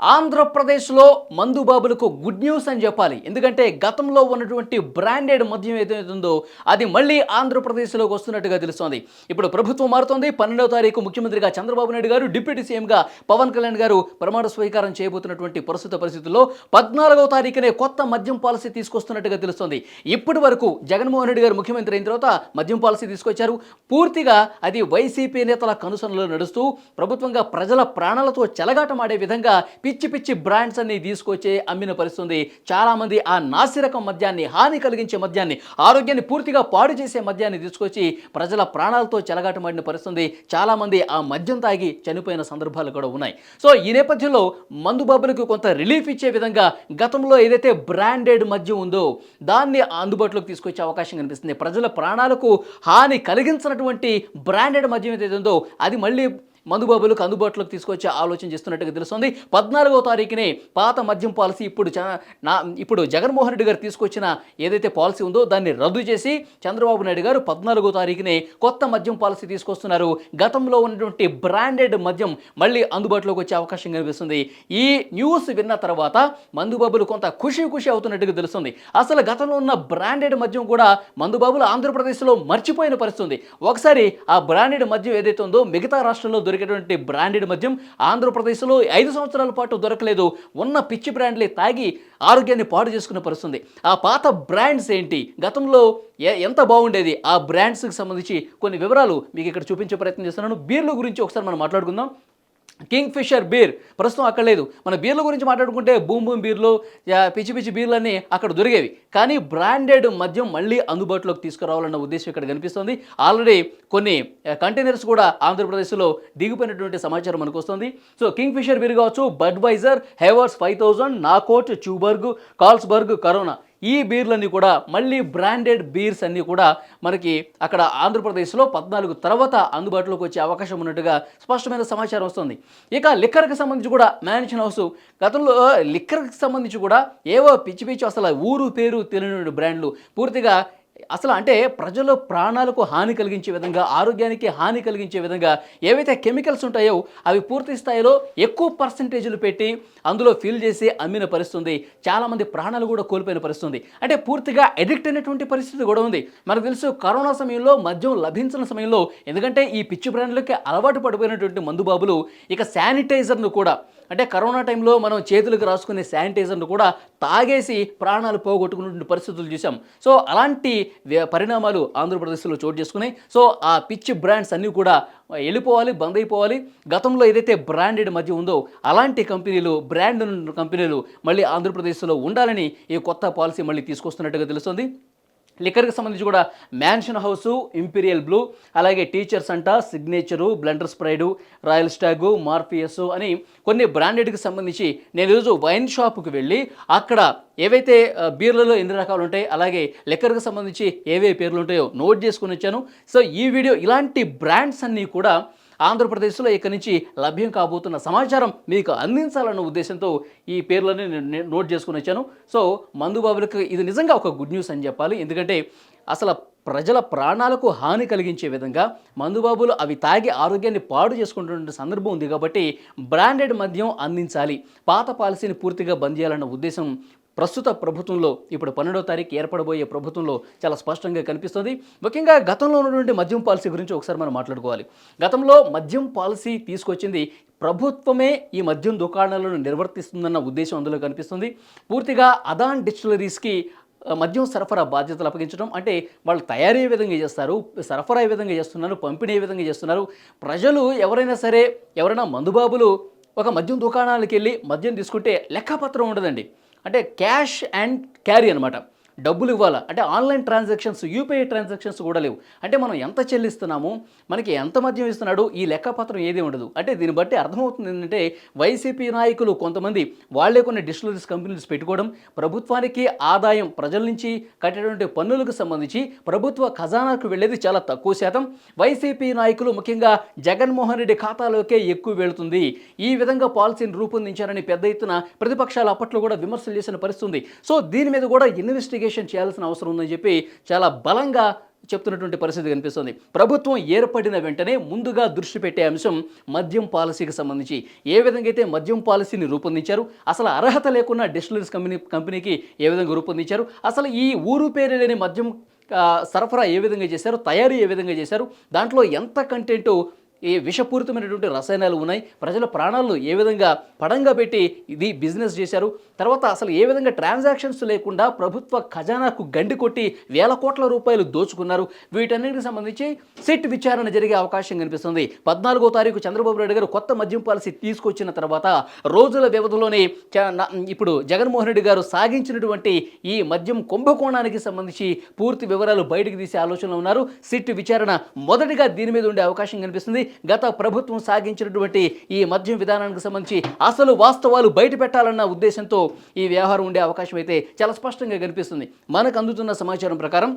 ఆంధ్రప్రదేశ్లో మందుబాబులకు good news అని చెప్పాలి. ఎందుకంటే గతంలో ఉన్నటువంటి బ్రాండెడ్ మద్యం ఏదైతే ఉందో అది మళ్ళీ ఆంధ్రప్రదేశ్లోకి వస్తున్నట్టుగా తెలుస్తోంది. ఇప్పుడు ప్రభుత్వం మారుతోంది. పన్నెండవ తారీఖు ముఖ్యమంత్రిగా చంద్రబాబు నాయుడు గారు డిప్యూటీ సీఎంగా పవన్ కళ్యాణ్ గారు ప్రమాణ స్వీకారం చేయబోతున్నటువంటి ప్రస్తుత పరిస్థితుల్లో పద్నాలుగవ తారీఖునే కొత్త మద్యం పాలసీ తీసుకొస్తున్నట్టుగా తెలుస్తోంది. ఇప్పటి వరకు జగన్మోహన్ రెడ్డి గారు ముఖ్యమంత్రి అయిన తర్వాత మద్యం పాలసీ తీసుకొచ్చారు. పూర్తిగా అది వైసీపీ నేతల కనుసనలో నడుస్తూ ప్రభుత్వంగా ప్రజల ప్రాణాలతో చెలగాటమాడే విధంగా పిచ్చి పిచ్చి బ్రాండ్స్ అన్ని తీసుకొచ్చి అమ్మిన పరిస్థితుంది. చాలామంది ఆ నాసిరకం మద్యాన్ని హాని కలిగించే మద్యాన్ని ఆరోగ్యాన్ని పూర్తిగా పాడు చేసే మద్యాన్ని తీసుకొచ్చి ప్రజల ప్రాణాలతో చెలగాటమాడిన పరిస్థితుంది. చాలామంది ఆ మద్యం తాగి చనిపోయిన సందర్భాలు కూడా ఉన్నాయి. సో ఈ నేపథ్యంలో మందుబాబులకు కొంత రిలీఫ్ ఇచ్చే విధంగా గతంలో ఏదైతే బ్రాండెడ్ మద్యం ఉందో దాన్ని అందుబాటులోకి తీసుకొచ్చే అవకాశం కనిపిస్తుంది. ప్రజల ప్రాణాలకు హాని కలిగించినటువంటి బ్రాండెడ్ మద్యం ఏదైతే ఉందో అది మళ్ళీ మందుబాబులకు అందుబాటులోకి తీసుకొచ్చే ఆలోచన చేస్తున్నట్టుగా తెలుస్తుంది. పద్నాలుగో తారీఖునే పాత మద్యం పాలసీ ఇప్పుడు చ- నా ఇప్పుడు జగన్మోహన్ రెడ్డి గారు తీసుకొచ్చిన ఏదైతే పాలసీ ఉందో దాన్ని రద్దు చేసి చంద్రబాబు నాయుడు గారు పద్నాలుగో తారీఖునే కొత్త మద్యం పాలసీ తీసుకొస్తున్నారు. గతంలో ఉన్నటువంటి బ్రాండెడ్ మద్యం మళ్ళీ అందుబాటులోకి వచ్చే అవకాశం కనిపిస్తుంది. ఈ న్యూస్ విన్న తర్వాత మందుబాబులు కొంత ఖుషి ఖుషి అవుతున్నట్టుగా తెలుస్తుంది. అసలు గతంలో ఉన్న బ్రాండెడ్ మద్యం కూడా మందుబాబులు ఆంధ్రప్రదేశ్లో మర్చిపోయిన పరిస్థితి ఒకసారి ఆ బ్రాండెడ్ మద్యం ఏదైతే ఉందో మిగతా రాష్ట్రంలో దొరికి దొరికేటువంటి బ్రాండెడ్ మద్యం ఆంధ్రప్రదేశ్లో ఐదు సంవత్సరాల పాటు దొరకలేదు. ఉన్న పిచ్చి బ్రాండ్లే తాగి ఆరోగ్యాన్ని పాడు చేసుకునే పరిస్థితుంది. ఆ పాత బ్రాండ్స్ ఏంటి? గతంలో ఎంత బాగుండేది? ఆ బ్రాండ్స్కి సంబంధించి కొన్ని వివరాలు మీకు ఇక్కడ చూపించే ప్రయత్నం చేస్తున్నాను. బీర్ల గురించి ఒకసారి మనం మాట్లాడుకుందాం. Kingfisher beer. ప్రస్తుతం అక్కడ లేదు. మన బీర్ల గురించి మాట్లాడుకుంటే బూమ్ బూమ్ బీర్లు పిచ్చి పిచ్చి బీర్లన్నీ అక్కడ దొరికేవి. కానీ బ్రాండెడ్ మద్యం మళ్ళీ అందుబాటులోకి తీసుకురావాలన్న ఉద్దేశం ఇక్కడ కనిపిస్తుంది. ఆల్రెడీ కొన్ని కంటైనర్స్ కూడా ఆంధ్రప్రదేశ్లో దిగిపోయినటువంటి సమాచారం మనకు వస్తుంది సో కింగ్ ఫిషర్ బీర్ కావచ్చు Budweiser Haywards five thousand knockout Tuborg Carlsberg Corona. ఈ బీర్లన్నీ కూడా మళ్ళీ బ్రాండెడ్ బీర్స్ అన్నీ కూడా మనకి అక్కడ ఆంధ్రప్రదేశ్లో పద్నాలుగు తర్వాత అందుబాటులోకి వచ్చే అవకాశం ఉన్నట్టుగా స్పష్టమైన సమాచారం వస్తుంది. ఇక లిక్కర్కి సంబంధించి కూడా మ్యాన్షన్ హౌస్ గతంలో లిక్కర్కి సంబంధించి కూడా ఏవో పిచ్చి పిచ్చి అసలు ఊరు పేరు తెలియని బ్రాండ్లు పూర్తిగా అసలు అంటే ప్రజల ప్రాణాలకు హాని కలిగించే విధంగా ఆరోగ్యానికి హాని కలిగించే విధంగా ఏవైతే కెమికల్స్ ఉంటాయో అవి పూర్తి స్థాయిలో ఎక్కువ పర్సంటేజీలు పెట్టి అందులో ఫిల్ చేసి అమ్మిన పరిస్థితుంది. చాలామంది ప్రాణాలు కూడా కోల్పోయిన పరిస్థితుంది. అంటే పూర్తిగా ఎడిక్ట్ అయినటువంటి పరిస్థితి కూడా ఉంది. మనకు తెలుసు కరోనా సమయంలో మద్యం లభించిన సమయంలో ఎందుకంటే ఈ పిచ్చి బ్రాండ్లకి అలవాటు పడిపోయినటువంటి మందుబాబులు ఇక శానిటైజర్ను కూడా అంటే కరోనా టైంలో మనం చేతులకు రాసుకునే శానిటైజర్ను కూడా తాగేసి ప్రాణాలు పోగొట్టుకున్నటువంటి పరిస్థితులు చూసాం సో అలాంటి పరిణామాలు ఆంధ్రప్రదేశ్లో చోటు చేసుకున్నాయి. సో ఆ పిచ్చి బ్రాండ్స్ అన్నీ కూడా వెళ్ళిపోవాలి బంద్ అయిపోవాలి. గతంలో ఏదైతే బ్రాండెడ్ మధ్య ఉందో అలాంటి కంపెనీలు బ్రాండ్ కంపెనీలు మళ్ళీ ఆంధ్రప్రదేశ్లో ఉండాలని ఈ కొత్త పాలసీ మళ్ళీ తీసుకొస్తున్నట్టుగా తెలుస్తుంది. లిక్కర్కి సంబంధించి కూడా మ్యాన్షన్ హౌస్ ఇంపీరియల్ బ్లూ అలాగే టీచర్స్ అంట Signature Blenders Pride Royal Stag Morpheus అని కొన్ని బ్రాండెడ్కి సంబంధించి నేను ఈరోజు వైన్ షాప్కి వెళ్ళి అక్కడ ఏవైతే బీర్లలో ఎన్ని రకాలు ఉంటాయి అలాగే లిక్కర్కి సంబంధించి ఏవే పేర్లు ఉంటాయో నోట్ చేసుకుని వచ్చాను. సో ఈ వీడియో ఇలాంటి బ్రాండ్స్ అన్నీ కూడా ఆంధ్రప్రదేశ్లో ఇక్కడి నుంచి లభ్యం కాబోతున్న సమాచారం మీకు అందించాలన్న ఉద్దేశంతో ఈ పేర్లని నేను నేను నోట్ చేసుకుని వచ్చాను. సో మందుబాబులకు ఇది నిజంగా ఒక గుడ్ న్యూస్ అని చెప్పాలి. ఎందుకంటే అసలు ప్రజల ప్రాణాలకు హాని కలిగించే విధంగా మందుబాబులు అవి తాగి ఆరోగ్యాన్ని పాడు చేసుకుంటున్న సందర్భం ఉంది కాబట్టి బ్రాండెడ్ మద్యం అందించాలి. పాత పాలసీని పూర్తిగా బంద్ చేయాలన్న ఉద్దేశం ప్రస్తుత ప్రభుత్వంలో ఇప్పుడు పన్నెండో తారీఖు ఏర్పడబోయే ప్రభుత్వంలో చాలా స్పష్టంగా కనిపిస్తుంది. ముఖ్యంగా గతంలో ఉన్నటువంటి మద్యం పాలసీ గురించి ఒకసారి మనం మాట్లాడుకోవాలి. గతంలో మద్యం పాలసీ తీసుకొచ్చింది ప్రభుత్వమే ఈ మద్యం దుకాణాలను నిర్వర్తిస్తుందన్న ఉద్దేశం అందులో కనిపిస్తుంది. పూర్తిగా అదాన్ డిస్టిలరీస్కి మద్యం సరఫరా బాధ్యతలు అప్పగించడం అంటే వాళ్ళు తయారీ ఏ విధంగా చేస్తారు సరఫరా ఏ విధంగా చేస్తున్నారు పంపిణీ ఏ విధంగా చేస్తున్నారు ప్రజలు ఎవరైనా సరే ఎవరైనా మందుబాబులు ఒక మద్యం దుకాణాలకు వెళ్ళి మద్యం తీసుకుంటే లెక్కపత్రం ఉండదండి. అంటే క్యాష్ అండ్ క్యారీ అనమాట డబ్బులు ఇవ్వాలా? అంటే ఆన్లైన్ ట్రాన్సాక్షన్స్ యూపీఐ ట్రాన్సాక్షన్స్ కూడా లేవు. అంటే మనం ఎంత చెల్లిస్తున్నాము? మనకి ఎంత మద్యం ఇస్తున్నాడు? ఈ లెక్కపత్రం ఏది ఉండదు. అంటే దీన్ని బట్టి అర్థమవుతుంది ఏంటంటే వైసీపీ నాయకులు కొంతమంది వాళ్ళే కొన్ని డిస్టిలరీస్ కంపెనీస్ పెట్టుకోవడం ప్రభుత్వానికి ఆదాయం ప్రజల నుంచి కట్టేటువంటి పన్నులకు సంబంధించి ప్రభుత్వ ఖజానాకు వెళ్ళేది చాలా తక్కువ శాతం. వైసీపీ నాయకులు ముఖ్యంగా జగన్మోహన్ రెడ్డి ఖాతాలోకే ఎక్కువ వెళుతుంది. ఈ విధంగా పాలసీని రూపొందించారని పెద్ద ఎత్తున ప్రతిపక్షాలు అప్పట్లో కూడా విమర్శలు చేసిన పరిస్థితి ఉంది. సో దీని మీద కూడా ఇన్వెస్టిగేషన్ ఇన్వెస్టిగేషన్ చేయాల్సిన అవసరం ఉందని చెప్పి చాలా బలంగా చెప్తున్నటువంటి పరిస్థితి కనిపిస్తుంది. ప్రభుత్వం ఏర్పడిన వెంటనే ముందుగా దృష్టి పెట్టే అంశం మద్యం పాలసీకి సంబంధించి. ఏ విధంగా అయితే మద్యం పాలసీని రూపొందించారు అసలు అర్హత లేకుండా డిస్టిలరీస్ కంపెనీ కంపెనీకి ఏ విధంగా రూపొందించారు అసలు ఈ ఊరు పేరు లేని మద్యం సరఫరా ఏ విధంగా చేశారు తయారీ ఏ విధంగా చేశారు దాంట్లో ఎంత కంటెంట్ ఈ విషపూరితమైనటువంటి రసాయనాలు ఉన్నాయి. ప్రజల ప్రాణాలను ఏ విధంగా పడంగా పెట్టి ఇది బిజినెస్ చేశారు. తర్వాత అసలు ఏ విధంగా ట్రాన్సాక్షన్స్ లేకుండా ప్రభుత్వ ఖజానాకు గండి కొట్టి వేల కోట్ల రూపాయలు దోచుకున్నారు. వీటన్నిటికి సంబంధించి సిట్ విచారణ జరిగే అవకాశం కనిపిస్తుంది. పద్నాలుగో తారీఖు చంద్రబాబు నాయుడు గారు కొత్త మద్యం పాలసీ తీసుకొచ్చిన తర్వాత రోజుల వ్యవధిలోనే చ- ఇప్పుడు జగన్మోహన్ రెడ్డి గారు సాగించినటువంటి ఈ మద్యం కుంభకోణానికి సంబంధించి పూర్తి వివరాలు బయటకు తీసే ఆలోచనలో ఉన్నారు. సిట్ విచారణ మొదటిగా దీని మీద ఉండే అవకాశం కనిపిస్తుంది. గత ప్రభుత్వం సాగించినటువంటి ఈ మద్యం విధానానికి సంబంధించి అసలు వాస్తవాలు బయట పెట్టాలన్న ఉద్దేశంతో ఈ వ్యవహారం ఉండే అవకాశం అయితే చాలా స్పష్టంగా కనిపిస్తుంది. మనకు అందుతున్న సమాచారం ప్రకారం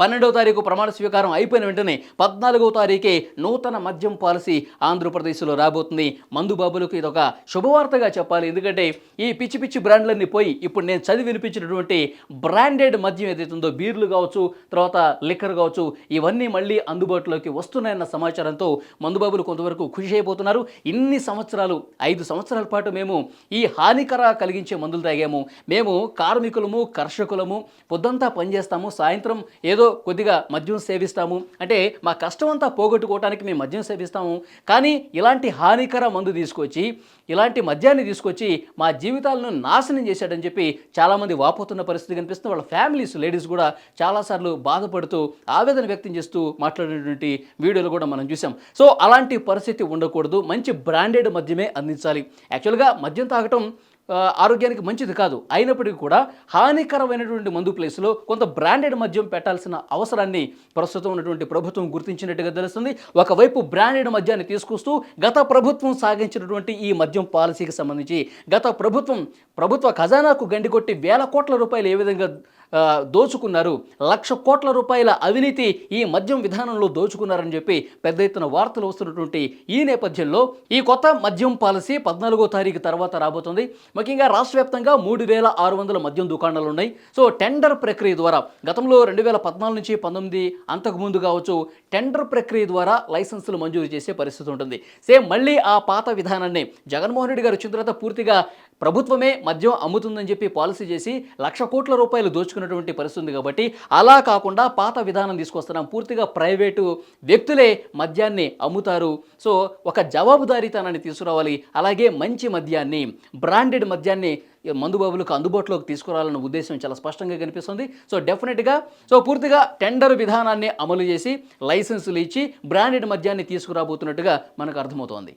పన్నెండవ తారీఖు ప్రమాణ స్వీకారం అయిపోయిన వెంటనే పద్నాలుగవ తారీఖే నూతన మద్యం పాలసీ ఆంధ్రప్రదేశ్లో రాబోతుంది. మందుబాబులకు ఇది ఒక శుభవార్తగా చెప్పాలి. ఎందుకంటే ఈ పిచ్చి పిచ్చి బ్రాండ్లన్నీ పోయి ఇప్పుడు నేను చదివి వినిపించినటువంటి బ్రాండెడ్ మద్యం ఏదైతే ఉందో బీర్లు కావచ్చు తర్వాత లిక్కర్ కావచ్చు ఇవన్నీ మళ్ళీ అందుబాటులోకి వస్తున్నాయన్న సమాచారంతో మందుబాబులు కొంతవరకు ఖుషి అయిపోతున్నారు. ఇన్ని సంవత్సరాలు ఐదు సంవత్సరాల పాటు మేము ఈ హానికర కలిగించే మందులు తాగాము. మేము కార్మికులము కర్షకులము పొద్దంతా పనిచేస్తాము. సాయంత్రం ఏదో కొద్దిగా మద్యం సేవిస్తాము. అంటే మా కష్టం అంతా పోగొట్టుకోవడానికి మేము మద్యం సేవిస్తాము. కానీ ఇలాంటి హానికర మందు తీసుకొచ్చి ఇలాంటి మద్యాన్ని తీసుకొచ్చి మా జీవితాలను నాశనం చేశాడని చెప్పి చాలామంది వాపోతున్న పరిస్థితి కనిపిస్తుంది. వాళ్ళ ఫ్యామిలీస్ లేడీస్ కూడా చాలాసార్లు బాధపడుతూ ఆవేదన వ్యక్తం చేస్తూ మాట్లాడినటువంటి వీడియోలు కూడా మనం చూసాం సో అలాంటి పరిస్థితి ఉండకూడదు. మంచి బ్రాండెడ్ మద్యమే అందించాలి. యాక్చువల్గా మద్యం తాగటం ఆరోగ్యానికి మంచిది కాదు. అయినప్పటికీ కూడా హానికరమైనటువంటి మందు ప్లేస్లో కొంత బ్రాండెడ్ మద్యం పెట్టాల్సిన అవసరాన్ని ప్రస్తుతం ఉన్నటువంటి ప్రభుత్వం గుర్తించినట్టుగా తెలుస్తుంది. ఒకవైపు బ్రాండెడ్ మద్యాన్ని తీసుకొస్తూ గత ప్రభుత్వం సాగించినటువంటి ఈ మద్యం పాలసీకి సంబంధించి గత ప్రభుత్వం ప్రభుత్వ ఖజానాకు గండికొట్టి వేల కోట్ల రూపాయలు ఏ విధంగా దోచుకున్నారు. లక్ష కోట్ల రూపాయల అవినీతి ఈ మద్యం విధానంలో దోచుకున్నారని చెప్పి పెద్ద ఎత్తున వార్తలు వస్తున్నటువంటి ఈ నేపథ్యంలో ఈ కొత్త మద్యం పాలసీ పద్నాలుగో తారీఖు తర్వాత రాబోతుంది. ముఖ్యంగా రాష్ట్ర వ్యాప్తంగా మూడు వేల ఆరు వందల మద్యం దుకాణాలు ఉన్నాయి సో టెండర్ ప్రక్రియ ద్వారా గతంలో రెండు వేల పద్నాలుగు నుంచి పంతొమ్మిది అంతకుముందు కావచ్చు టెండర్ ప్రక్రియ ద్వారా లైసెన్సులు మంజూరు చేసే పరిస్థితి ఉంటుంది. సేమ్ మళ్ళీ ఆ పాత విధానాన్ని జగన్మోహన్ రెడ్డి గారు వచ్చిన తర్వాత పూర్తిగా ప్రభుత్వమే మద్యం అమ్ముతుందని చెప్పి పాలసీ చేసి లక్ష కోట్ల రూపాయలు దోచుకున్నటువంటి పరిస్థితి ఉంది కాబట్టి అలా కాకుండా పాత విధానం తీసుకొస్తున్నాం. పూర్తిగా ప్రైవేటు వ్యక్తులే మద్యాన్ని అమ్ముతారు. సో ఒక జవాబుదారీతనాన్ని తీసుకురావాలి. అలాగే మంచి మద్యాన్ని బ్రాండెడ్ మద్యాన్ని మందుబాబులకు అందుబాటులోకి తీసుకురావాలన్న ఉద్దేశం చాలా స్పష్టంగా కనిపిస్తుంది. సో డెఫినెట్గా సో పూర్తిగా టెండర్ విధానాన్ని అమలు చేసి లైసెన్సులు ఇచ్చి బ్రాండెడ్ మద్యాన్ని తీసుకురాబోతున్నట్టుగా మనకు అర్థమవుతోంది.